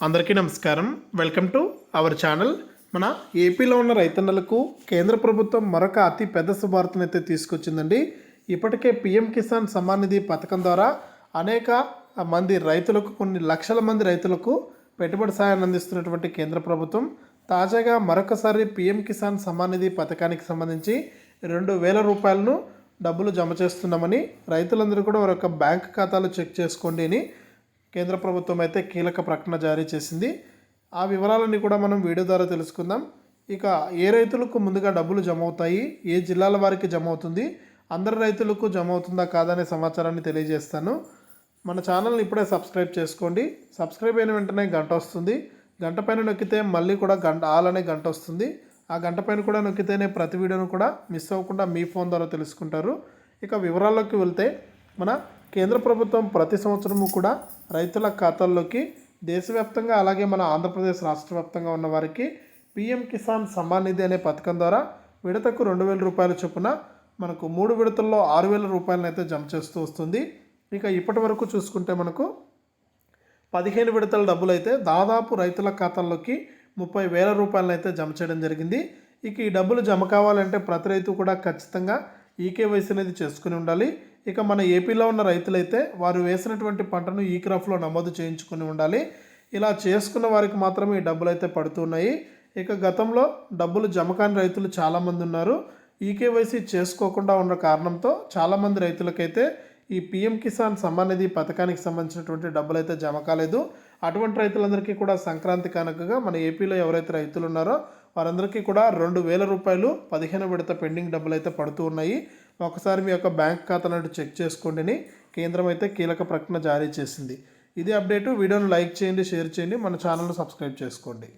అందరికీ నమస్కారం. Welcome to our channel మన ఏపీలో ఉన్న రైతన్నలకు కేంద్ర ప్రభుత్వం మరొక అతి పెద్ద శుభార్తను అయితే తీసుకొచ్చిందండి. ఇప్పటికే పిఎం కిసాన్ సమ్మాన్ నిధి పథకం ద్వారా అనేక మంది రైతులకు కొన్ని లక్షల మంది రైతులకు పెట్టుబడి సాయాన్ని అందిస్తున్నటువంటి కేంద్ర ప్రభుత్వం తాజాగా మరొకసారి పిఎం కిసాన్ సమ్మాన్ నిధి పథకానికి సంబంధించి రెండు వేల రూపాయలను డబ్బులు జమ చేస్తున్నామని రైతులందరూ కూడా వారి యొక్క బ్యాంక్ ఖాతాలు చెక్ చేసుకోండి అని కేంద్ర ప్రభుత్వం అయితే కీలక ప్రకటన జారీ చేసింది. ఆ వివరాలన్నీ కూడా మనం వీడియో ద్వారా తెలుసుకుందాం. ఇక ఏ రైతులకు ముందుగా డబ్బులు జమ అవుతాయి ఏ జిల్లాల వారికి జమ అవుతుంది అందరి రైతులకు జమ అవుతుందా కాదనే సమాచారాన్ని తెలియజేస్తాను. మన ఛానల్ని ఇప్పుడే సబ్స్క్రైబ్ చేసుకోండి. సబ్స్క్రైబ్ అయిన వెంటనే గంట వస్తుంది. గంట పైన నొక్కితే మళ్ళీ కూడా గంట ఆల్ అనే గంట వస్తుంది. ఆ గంట పైన కూడా నొక్కితేనే ప్రతి వీడియోను కూడా మిస్ అవ్వకుండా మీ ఫోన్ ద్వారా తెలుసుకుంటారు. ఇక వివరాల్లోకి వెళ్తే మన కేంద్ర ప్రభుత్వం ప్రతి సంవత్సరము కూడా రైతుల ఖాతాల్లోకి దేశవ్యాప్తంగా అలాగే మన ఆంధ్రప్రదేశ్ రాష్ట్ర వ్యాప్తంగా ఉన్న వారికి పిఎం కిసాన్ సమ్మాన్ నిధి అనే పథకం ద్వారా విడతకు రెండు వేల రూపాయల చొప్పున మనకు మూడు విడతల్లో ఆరు వేల రూపాయలను అయితే జమ చేస్తూ వస్తుంది. ఇక ఇప్పటి వరకు చూసుకుంటే మనకు పదిహేను విడతల డబ్బులు అయితే దాదాపు రైతుల ఖాతాల్లోకి ముప్పై వేల రూపాయలను అయితే జమ చేయడం జరిగింది. ఇక ఈ డబ్బులు జమ కావాలంటే ప్రతి రైతు కూడా ఖచ్చితంగా ఈకేవైసీ అనేది చేసుకుని ఉండాలి. ఇక మన ఏపీలో ఉన్న రైతులైతే వారు వేసినటువంటి పంటను ఈ క్రాప్లో నమోదు చేయించుకుని ఉండాలి. ఇలా చేసుకున్న వారికి మాత్రమే ఈ డబ్బులు అయితే పడుతున్నాయి. ఇక గతంలో డబ్బులు జమ కాని రైతులు చాలామంది ఉన్నారు. ఈకేవైసీ చేసుకోకుండా ఉన్న కారణంతో చాలామంది రైతులకైతే ఈ పిఎం కిసాన్ సమ్మాన్ నిధి పథకానికి సంబంధించినటువంటి డబ్బులు అయితే జమ కాలేదు. అటువంటి రైతులందరికీ కూడా సంక్రాంతి కానుకగా మన ఏపీలో ఎవరైతే రైతులు ఉన్నారో వారందరికీ కూడా రెండు వేల రూపాయలు పదిహేను విడత పెండింగ్ డబ్బులు అయితే పడుతూ ఉన్నాయి. ఒకసారి మీ యొక్క బ్యాంక్ ఖాతాను చెక్ చేసుకోండి అని కేంద్రం అయితే కీలక ప్రకటన జారీ చేసింది. ఇది అప్డేటు. వీడియోను లైక్ చేయండి షేర్ చేయండి. మన ఛానల్ను సబ్స్క్రైబ్ చేసుకోండి.